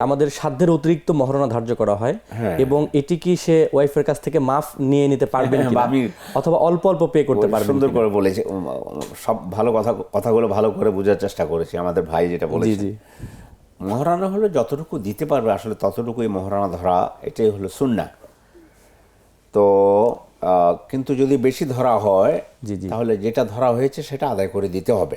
আমাদের সাধ্যের অতিরিক্ত মহারণা ধার্য করা হয় হ্যাঁ। এবং এটি কি সে ওয়াইফের কাছ থেকে মাফ নিয়ে নিতে পারবেন হ্যাঁ, অথবা অল্প অল্প পে করতে পারবেন সুন্দর করে বলেছে। সব ভালো কথা কথাগুলো ভালো করে বোঝার চেষ্টা করেছি আমাদের ভাই যেটা বলেছে। জি। মহারানা হলো যতটুকু দিতে পারবে আসলে ততটুকুই মহারানা ধরা এটাই হলো সুন্না। তো কিন্তু যদি বেশি ধরা হয়। তাহলে যেটা ধরা হয়েছে সেটা আদায় করে দিতে হবে।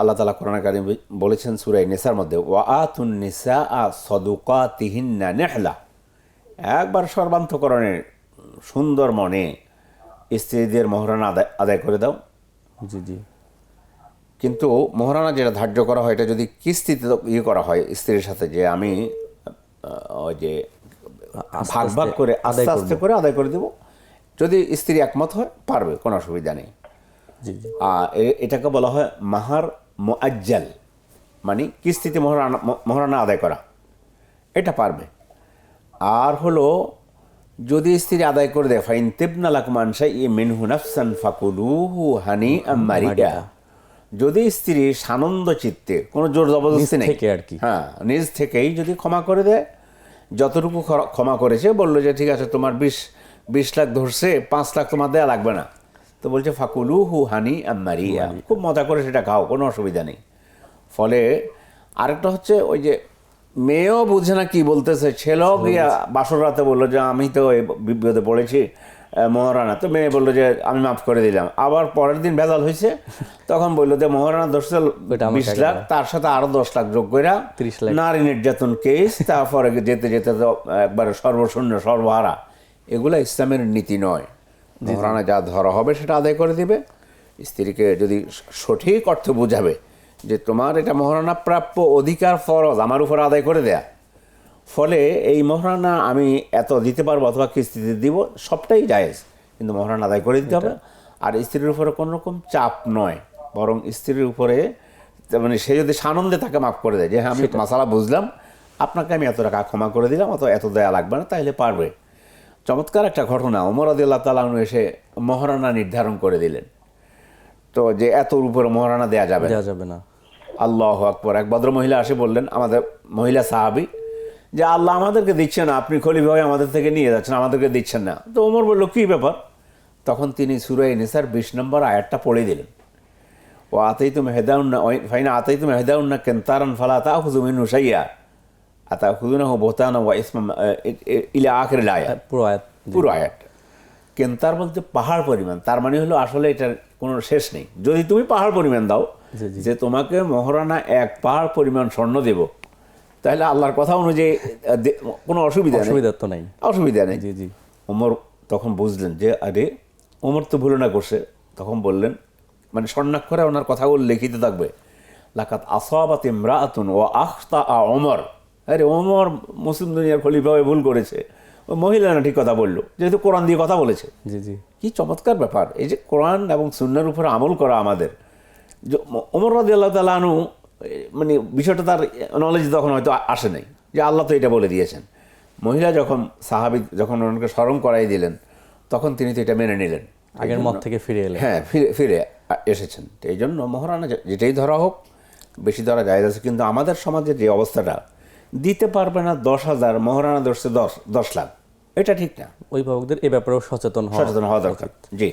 আল্লাহ তালা কোরআন কারিম বলেছেন সুরাই নেসার মধ্যে ওয়া আতুন নিসা আ সদুকা তিহিন্না নেহলা। একবার সর্বান্তকরণের সুন্দর মনে স্ত্রীদের মহারানা আদায় আদায় করে দাও। জি জি। কিন্তু মহারানা যেটা ধার্য করা হয় এটা যদি কিস্তিতে ইয়ে করা হয় স্ত্রীর সাথে যে আমি ওই যে ভাগ ভাগ করে আদায় আস্তে আস্তে করে আদায় করে দেব। যদি স্ত্রী একমত হয় পারবে কোনো অসুবিধা নেই। এটাকে বলা হয় মাহার মোয়াজ্জাল মানে কিস্তিতে মহারানা মহারানা আদায় করা। এটা পারবে। আর হলো যদি স্ত্রী আদায় করে দেয় ফাইন তেবনা লাক মানসা ই মিনহু নাফসান ফাকুলুহু হানি আম্মারিয়া যদি স্ত্রী সানন্দ চিত্তে কোনো জোর জবরদস্তি নেই। থেকে আর কি। হ্যাঁ নিজ থেকেই যদি ক্ষমা করে দেয় যতটুকু ক্ষমা করেছে বলল যে ঠিক আছে তোমার বিশ বিশ লাখ ধরছে পাঁচ লাখ তোমার দেয়া লাগবে না। তো বলছে ফাকুলু হু হানি। আম্মারিয়া খুব মজা করে সেটা খাও কোনো অসুবিধা নেই। ফলে আরেকটা হচ্ছে ওই যে মেয়েও বুঝে না কি বলতেছে। ছেলেও গিয়া বাসর রাতে বলল যে আমি তো এই বিপদে পড়েছি মহারানা। তো মেয়ে বলল যে আমি মাফ করে দিলাম। আবার পরের দিন ভেজাল হয়েছে তখন বলল যে মহারানা দশ বিশ লাখ তার সাথে আরও দশ লাখ যোগ করে 30 লাখ। নারী নির্যাতন কেস তারপরে যেতে যেতে তো একবারে সর্বশূন্য সর্বহারা। এগুলো ইসলামের নীতি নয়। মহারানা যা ধরা হবে সেটা আদায় করে দিবে। স্ত্রীকে যদি সঠিক অর্থ বুঝাবে যে তোমার এটা মহারানা প্রাপ্য অধিকার ফরজ আমার উপর আদায় করে দেয়া। ফলে এই মহারানা আমি এত দিতে পারব অথবা কিস্তিতে দিব সবটাই জায়েজ। কিন্তু মহারানা আদায় করে দিতে হবে। আর স্ত্রীর উপরে কোনো রকম চাপ নয় বরং স্ত্রীর উপরে মানে সে যদি সানন্দে তাকে মাফ করে দেয় যে হ্যাঁ আমি মশালা বুঝলাম আপনাকে আমি এত টাকা ক্ষমা করে দিলাম অত এত দেয়া লাগবে না তাইলে পারবে। চমৎকার একটা ঘটনা। ওমর আদিল্লাহ তালাহনু এসে মহারানা নির্ধারণ করে দিলেন। তো যে এত উপরে মহারানা দেয়া যাবে দেওয়া যাবে না। আল্লাহ আকবর। এক ভদ্র মহিলা আসে বললেন আমাদের মহিলা সাহাবি যে আল্লাহ আমাদেরকে দিচ্ছেন না আপনি হয়ে আমাদের থেকে নিয়ে যাচ্ছেন আমাদেরকে দিচ্ছেন না। তো ওমর বলল কী ব্যাপার? তখন তিনি সুরাই নিসার বিশ নম্বর আয়াতটা পড়ে দিলেন। ও আতাই তুমি হেদাউন্না ফাইনা আতাই তুমি হেদাউন্না কেন্তারান ফালা তা হুজুমিন হুসাইয়া আতা হুজুনা হু বোতানা ওয়া ইসমাম ইলা আখের আয়াত পুরো আয়াত পুরো আয়াত কেন্তার বলতে পাহাড় পরিমাণ তার মানে হলো আসলে এটার কোনো শেষ নেই। যদি তুমি পাহাড় পরিমাণ দাও। যে তোমাকে মহারানা এক পাহাড় পরিমাণ স্বর্ণ দেব তাহলে আল্লাহর কথা অনুযায়ী কোনো অসুবিধা অসুবিধা তো নাই। অসুবিধা নেই। জি জি। ওমর তখন বুঝলেন যে আরে ওমর তো ভুলো না করছে। তখন বললেন মানে স্বর্ণাক্ষরে ওনার কথাগুলো লিখিতে থাকবে। লাকাত আসাবাত ইমরাআতুন ও আখতা আ ওমর। আরে ওমর মুসলিম দুনিয়ার খলিফা হয়ে ভুল করেছে। ওই মহিলা না ঠিক কথা বলল যেহেতু কোরআন দিয়ে কথা বলেছে। জি জি। কি চমৎকার ব্যাপার এই যে কোরআন এবং সুন্নার উপরে আমল করা আমাদের। ওমর রাজি আল্লাহ তালু মানে বিষয়টা তার নলেজ তখন হয়তো আসে নাই যে আল্লাহ তো এটা বলে দিয়েছেন। মহিলা যখন সাহাবি যখন ওনাকে স্মরণ করাই দিলেন তখন তিনি তো এটা মেনে নিলেন। আগের মত থেকে ফিরে এলে হ্যাঁ ফিরে ফিরে এসেছেন। তো এই জন্য মহারানা যেটাই ধরা হোক বেশি ধরা যায় আছে কিন্তু আমাদের সমাজের যে অবস্থাটা দিতে পারবে না দশ হাজার মহারানা ধরছে দশ দশ লাখ। এটা ঠিক না। অভিভাবকদের এ ব্যাপারেও সচেতন সচেতন হওয়া দরকার। জি।